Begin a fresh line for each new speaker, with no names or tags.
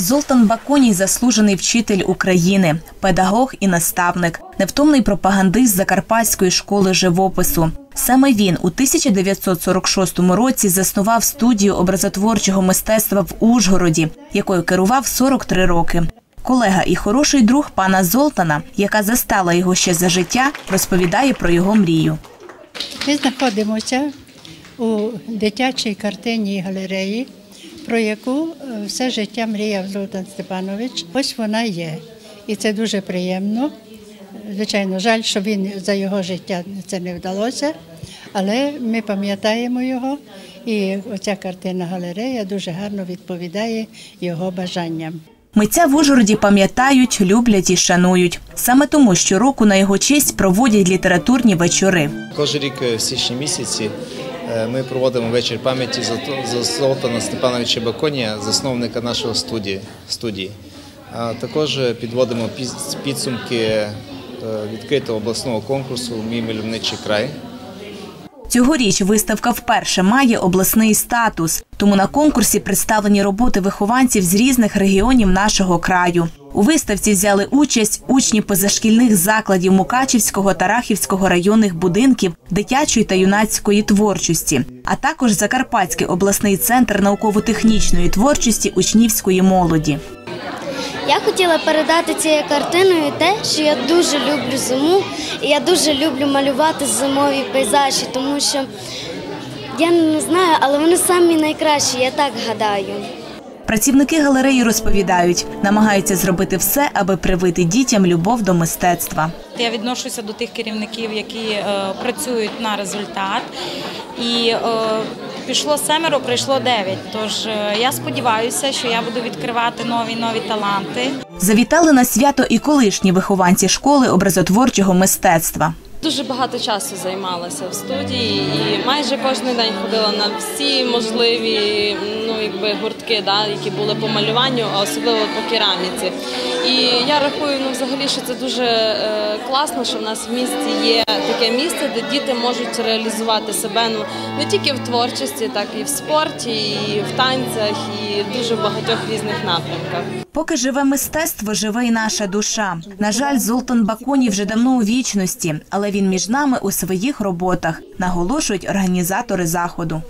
Золтан Баконій – заслужений вчитель України, педагог і наставник, невтомний пропагандист Закарпатської школи живопису. Саме він у 1946 році заснував студію образотворчого мистецтва в Ужгороді, якою керував 43 роки. Колега і хороший друг пана Золтана, яка застала його ще за життя, розповідає про його мрію.
Ми знаходимося у дитячій картинній галереї, про яку е, все життя мріяв Золтан Степанович. Ось вона є. І це дуже приємно. Звичайно, жаль, що він за його життя це не вдалося, але ми пам'ятаємо його, і оця картина галерея дуже гарно відповідає його бажанням.
Митця в Ужгороді пам'ятають, люблять і шанують. Саме тому щороку на його честь проводять літературні вечори.
Кожен рік е, в січні місяці ми проводимо вечір пам'яті за Золтана Степановича Баконія, засновника нашого студії. також е, підводимо підсумки е, відкритого обласного конкурсу Мій мальовничий край.
Цьогоріч виставка вперше має обласний статус, тому на конкурсі представлені роботи вихованців з різних регіонів нашого краю. У виставці взяли участь учні позашкільних закладів Мукачівського та Рахівського районних будинків дитячої та юнацької творчості, а також Закарпатський обласний центр науково-технічної творчості учнівської молоді.
Я хотіла передати цією картиною те, що я дуже люблю зиму, і я дуже люблю малювати зимові пейзажі, тому що я не знаю, але вони самі найкращі, я так гадаю.
Працівники галереї розповідають, намагаються зробити все, аби привити дітям любов до мистецтва.
Я відношуся до тих керівників, які е, працюють на результат. І е, пішло семеро, прийшло дев'ять. Тож е, я сподіваюся, що я буду відкривати нові нові таланти.
Завітали на свято і колишні вихованці школи образотворчого мистецтва.
Дуже багато часу займалася в студії і майже кожен день ходила на всі можливі якби, гуртки, да, які були по малюванню, а особливо по кераміці. І я рахую, ну, взагалі, що це дуже е, класно, що в нас в місті є таке місце, де діти можуть реалізувати себе ну, не тільки в творчості, так і в спорті, і в танцях, і дуже багатьох різних напрямках.
Поки живе мистецтво, живе і наша душа. На жаль, Золтан Баконій вже давно у вічності, але він між нами у своїх роботах, наголошують організатори заходу.